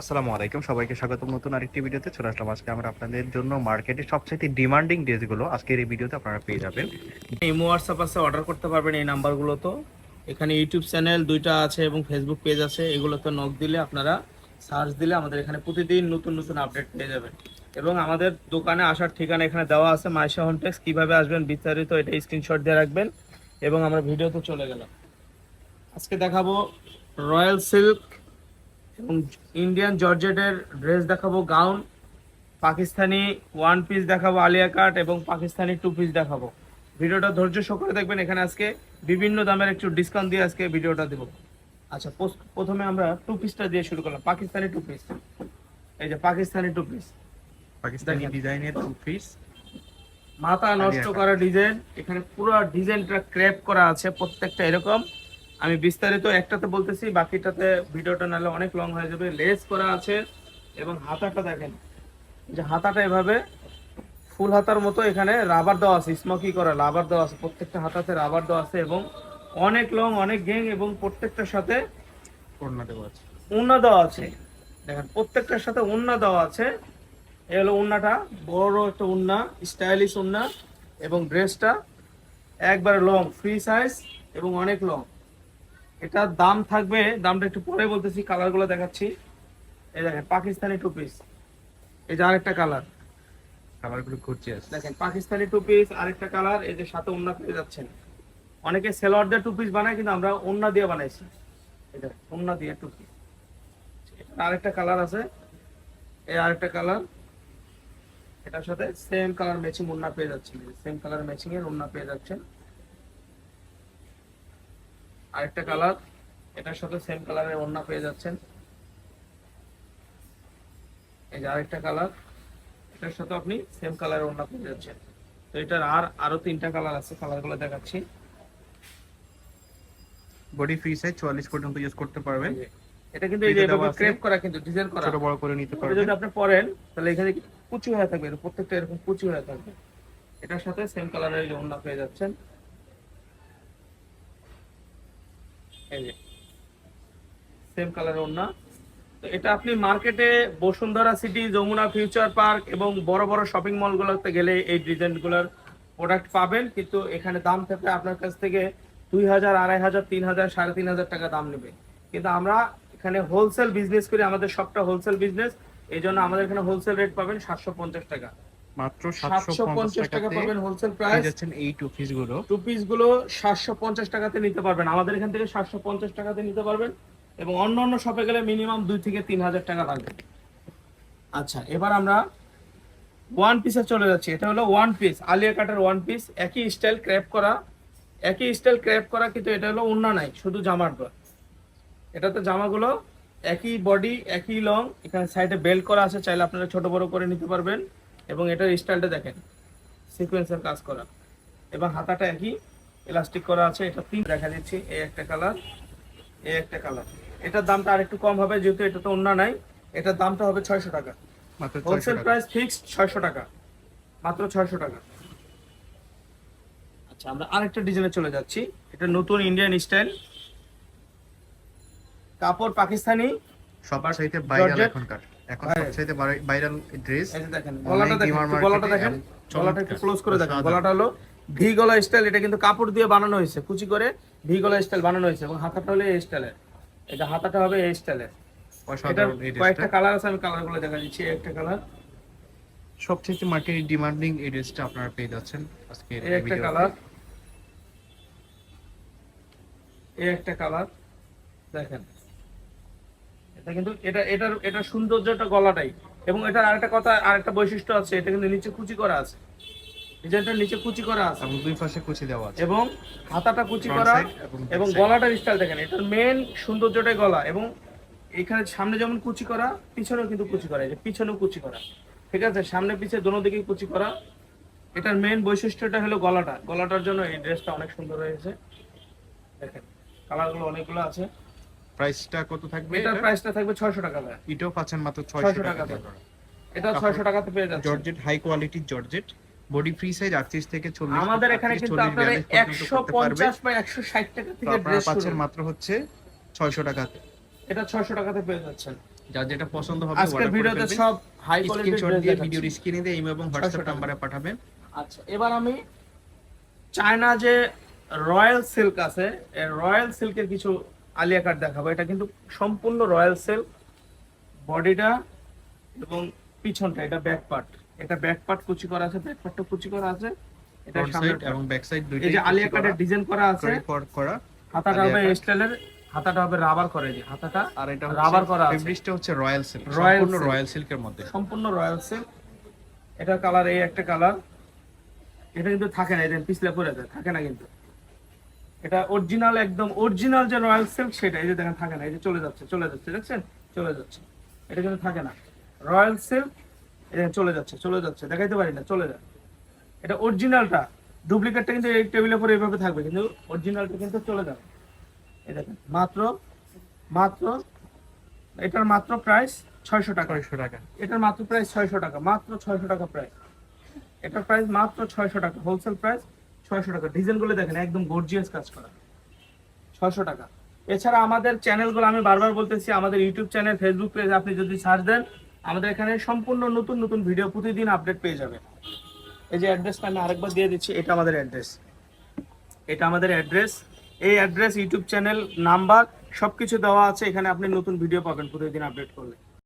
আসসালামু আলাইকুম, সবাইকে স্বাগতম। নতুন আরেকটি ভিডিওতে চলে আসলাম। আজকে আমরা আপনাদের জন্য মার্কেটে সবচেয়ে ডিমান্ডিং ড্রেসগুলো আজকের এই ভিডিওতে আপনারা পেয়ে যাবেন। ইমো হোয়াটসঅ্যাপ আছে অর্ডার করতে পারবেন এই নাম্বারগুলো তো। এখানে ইউটিউব চ্যানেল দুইটা আছে এবং ফেসবুক পেজ আছে। এগুলোতে নক দিলে আপনারা সার্চ দিলে আমাদের এখানে প্রতিদিন নতুন নতুন আপডেট পেয়ে যাবেন। এবং আমাদের দোকানে আসার ঠিকানা এখানে দেওয়া আছে, মাইশা হনটেক্স কীভাবে আসবেন বিস্তারিত এটা স্ক্রিনশট দিয়ে রাখবেন এবং আমরা ভিডিওতে চলে গেলাম। আজকে দেখাবো রয়্যাল সিল্ক এবং ইন্ডিয়ান জর্জেটের ড্রেস দেখাবো গাউন পাকিস্তানি ওয়ান পিস দেখাবো আলিয়া কাট এবং পাকিস্তানি টু পিস দেখাবো। ভিডিওটা ধৈর্য সহকারে দেখবেন এখানে আজকে বিভিন্ন দামের একটু ডিসকাউন্ট দিয়ে আজকে ভিডিওটা দেবো। আচ্ছা প্রথমে আমরা টু পিসটা দিয়ে শুরু করলাম পাকিস্তানি টু পিস এই যে পাকিস্তানি টু পিস পাকিস্তানি ডিজাইনের টু পিস মাথা নষ্ট করা ডিজাইন এখানে পুরো ডিজাইনটা ক্র্যাপ করা আছে প্রত্যেকটা এরকম। আমি বিস্তারিত একটাতে বলতেছি বাকিটাতে ভিডিওটা নাহলে অনেক লং হয়ে যাবে। লেস করা আছে এবং হাতাটা দেখেন। যে হাতাটা এভাবে ফুল হাতার মতো এখানে রাবার দেওয়া আছে স্মোকি করা রাবার দেওয়া আছে প্রত্যেকটা হাতাতে রাবার দেওয়া আছে এবং অনেক লং অনেক গেং এবং প্রত্যেকটার সাথে ওড়না দেওয়া আছে। উন্না দেওয়া আছে। দেখেন প্রত্যেকটার সাথে উন্না দেওয়া আছে। এ হলো উন্নাটা বড় একটা উন্না স্টাইলিশ উন্না এবং ড্রেসটা একবারে লং ফ্রি সাইজ এবং অনেক লং এটার দাম থাকবে দামটা একটু পরে বলতেছি কালারগুলো দেখাচ্ছি। এই দেখেন পাকিস্তানি টু পিস এই যে আরেকটা কালার কালারগুলো ঘুরছে দেখেন পাকিস্তানি টু পিস আরেকটা কালার এই যে সাথে ওন্না পেয়ে যাচ্ছেন। অনেকে সেলোয়ার দিয়ে টু পিস বানায় কিন্তু আমরা ওন্না দিয়ে বানাইছি। এটা ওন্না দিয়ে টু পিস আরেকটা কালার আছে। এই আরেকটা কালার এটার সাথে সেম কালার ম্যাচিং ওন্না পেয়ে যাচ্ছেন। সেম কালার ম্যাচিং এর ওন্না পেয়ে যাচ্ছেন। আরেকটা কালার এটার সাথে সেম কালারের ওন্না পেয়ে যাচ্ছেন। এই যে আরেকটা কালার এটার সাথে আপনি সেম কালারের ওড়না পেয়ে যাচ্ছেন। তো এটার আর আরও তিনটা কালার আছে কালারগুলো দেখাচ্ছি। বডি ফ্রি সাইজ চুয়াল্লিশ পর্যন্ত ইউজ করতে পারবেন। এটা কিন্তু এই যে এভাবে ক্রেপ করা কিন্তু ডিজাইন করা। ছোট বড় করে নিতে পারবেন। যদি আপনি পরেন তাহলে এখানে কুচি হয়ে থাকবে প্রত্যেকটা এরকম কুচি হয়ে থাকবে। এটার সাথে সেম কালারের ওড়না পেয়ে যাচ্ছেন এই যে সেম কালারের ওড়না। এটা আপনি মার্কেটে Bashundhara city Jamuna future park এবং বড় বড় শপিং মলগুলোতে গেলে এই ডিজাইনগুলোর প্রোডাক্ট পাবেন। কিন্তু এখানে দাম থাকবে আপনার কাছ থেকে দুই হাজার, আড়াই হাজার, তিন হাজার, সাড়ে তিন হাজার টাকা দাম নেবে। কিন্তু আমরা এখানে হোলসেল বিজনেস করি, আমাদের সবটা হোলসেল বিজনেস এই জন্য আমাদের এখানে হোলসেল রেট পাবেন সাতশো পঞ্চাশ টাকা। মাত্র সাতশো সাতশো পঞ্চাশ পঞ্চাশ টাকা টাকাতে পাবেন হোলসেল প্রাইস যাচ্ছেন এই টু পিসগুলো। টু পিসগুলো সাতশো পঞ্চাশ টাকাতে নিতে পারবেন। আমাদের এখান থেকে সাতশো পঞ্চাশ টাকাতে নিতে পারবেন এবং অন্য অন্য শপে গেলে মিনিমাম দুই থেকে তিন হাজার টাকা লাগবে। আচ্ছা এবার আমরা ওয়ান পিসে চলে যাচ্ছি। এটা হলো ওয়ান পিস আলিয়া কাটের ওয়ান পিস একই স্টাইল ক্র্যাপ করা একই স্টাইল ক্র্যাপ করা কিন্তু এটা হলো অন্য নাই শুধু জামার ডর এটাতে জামাগুলো একই বডি একই লং এখানে সাইডে বেল্ট করা আছে চাইলে আপনারা ছোট বড় করে নিতে পারবেন। এবং এটার স্টাইলটা দেখেন। সিকোয়েন্সের কাজ করা। এবং হাতাটা একই ইলাস্টিক করা আছে। এটা তিন দেখা দিচ্ছি এই একটা কালার এই একটা কালার। এটার দামটা আরেকটু কম হবে যেহেতু এটা তো অন্য নাই। এটার দামটা হবে ছয়শো টাকা। মাত্র হোলসেল প্রাইস ফিক্সড ছয়শো টাকা। মাত্র ছয়শো টাকা। আচ্ছা আমরা আরেকটা ডিজাইনে চলে যাচ্ছি। এটা নতুন ইন্ডিয়ান স্টাইল কাপড় পাকিস্তানি। সবার সাথে বাইরে এখনকার। এখন। সবচাইতে ভাইরাল ড্রেস দেখেন গলাটা দেখেন demand একটু market গলাটা দেখেন গলাটা একটু ক্লোজ করে দেখেন গলাটা হলো ভি গলা স্টাইল এটা কিন্তু কাপড় দিয়ে বানানো হয়েছে কুচি করে ভি গলা স্টাইল বানানো হয়েছে এবং হাতাটা হলো এই স্টাইলের এটা হাতাটা হবে এই স্টাইলের কয়েকটা কালার আছে আমি কালারগুলো দেখা দিচ্ছি একটা কালার সবচেয়ে মার্কেট ডিমান্ডিং এই ড্রেসটা আপনারা পেয়ে যাচ্ছেন আজকে এই একটা কালার এই একটা কালার দেখেন। কিন্তু এটা এটার এটা সৌন্দর্যটা গলাটাই। এবং এটার আরেকটা কথা আরেকটা বৈশিষ্ট্য আছে এটা কিন্তু নিচে কুচি করা আছে। নিচে কুচি করা আছে। এবং দুই পাশে কুচি দেওয়া আছে। এবং হাতাটা কুচি করা এবং গলাটার স্টাইল দেখেন এটার মেন সৌন্দর্যটাই গলা। এবং এখানে সামনে যেমন কুচি করা পিছনেও কিন্তু কুচি করা এই যে পিছনেও কুচি করা। ঠিক আছে? সামনে পিছে দোনো দিকেই কুচি করা। এটার মেন বৈশিষ্ট্যটা হলো গলাটা। গলাটার জন্য এই ড্রেসটা অনেক সুন্দর হয়েছে। দেখেন কালারগুলো অনেকগুলো আছে। প্রাইসটা কত থাকবে এটার প্রাইসটা থাকবে ছয়শো টাকা ভাই। এটাও পাচ্ছেন মাত্র 600 টাকা এটা ছয়শো টাকাতে পেয়ে যাচ্ছে। জর্জেট হাই কোয়ালিটির জর্জেট। বডি ফ্রি সাইজ আটত্রিশ থেকে চল্লিশ আমাদের এখানে কিন্তু আপনারা একশো পঞ্চাশ বা একশো ষাট টাকা থেকে ড্রেস পাচ্ছেন মাত্র হচ্ছে ছয়শো টাকাতে। এটা ছয়শো টাকাতে পেয়ে যাচ্ছেন। যার যেটা পছন্দ হবে আজকের ভিডিওতে সব হাই স্ক্রিনশট দিয়ে ভিডিওর স্ক্রিনে দিয়ে ইমো এবং হোয়াটসঅ্যাপ। নাম্বারে পাঠাবেন। আচ্ছা এবার আমি চায়না যে রয়্যাল সিল্ক আছে এই রয়্যাল সিল্কের কিছু আলিয়া কাট দেখাবো। এটা কিন্তু সম্পূর্ণ রয়্যাল সিল্ক বডিটা এবং পিছনটা এটা ব্যাক পার্ট। এটা ব্যাক পার্ট কুচি করা আছে ব্যাক পার্টটা কুচি করা আছে। এটা সামনে এবং ব্যাক সাইড এই যে আলিয়া কাটের ডিজাইন করা আছে। করা হাতাটা হবে স্টাইলের হাতাটা হবে রাবার করে যে হাতাটা আর এটা রাবার করা আছে। ফেব্রিকটা হচ্ছে রয়্যাল সিল্ক সম্পূর্ণ রয়্যাল সিল্কের মধ্যে। সম্পূর্ণ রয়্যাল সিল্ক এটা কালার এই একটা কালার এটা কিন্তু থাকে না এটা পিছলে পড়ে যায় থাকে না কিন্তু। এটা অরিজিনাল একদম অরিজিনাল যে রয়্যাল সিল্ক সেটা এই যে দেখেন থাকে না এই যে চলে যাচ্ছে চলে যাচ্ছে দেখছেন? চলে যাচ্ছে। এটা কিন্তু থাকে না। রয়্যাল সিল্ক এটা চলে যাচ্ছে চলে যাচ্ছে দেখাইতে পারি না চলে যায় এটা অরিজিনালটা ডুপ্লিকেটটা কিন্তু এই টেবিলের উপরে এইভাবে থাকবে কিন্তু অরিজিনালটা কিন্তু চলে যাবে। এই দেখেন মাত্র মাত্র এটার মাত্র প্রাইস ছয়শো টাকা। আড়াইশো টাকা। এটার মাত্র প্রাইস ছয়শো টাকা মাত্র ছয়শো টাকা প্রাইস এটার প্রাইস মাত্র ছয়শো টাকা হোলসেল প্রাইস ছয়শো টাকা। ডিজাইনগুলো দেখেন, একদম গর্জিয়াস কাজ করা। ছয়শো টাকা। এছাড়া আমাদের চ্যানেলগুলো আমি বারবার বলতেছি, আমাদের ইউটিউব চ্যানেল ফেসবুক পেজ আপনি যদি সার্চ দেন, আমাদের এখানে সম্পূর্ণ নতুন নতুন ভিডিও প্রতিদিন আপডেট পেয়ে যাবেন। এই যে অ্যাড্রেসটা আমি আরেকবার দিয়ে দিচ্ছি, এটা আমাদের অ্যাড্রেস এটা আমাদের অ্যাড্রেস এই অ্যাড্রেস ইউটিউব চ্যানেল নাম্বার সবকিছু দেওয়া আছে। এখানে আপনি নতুন ভিডিও পাবেন প্রতিদিন আপডেট করলে।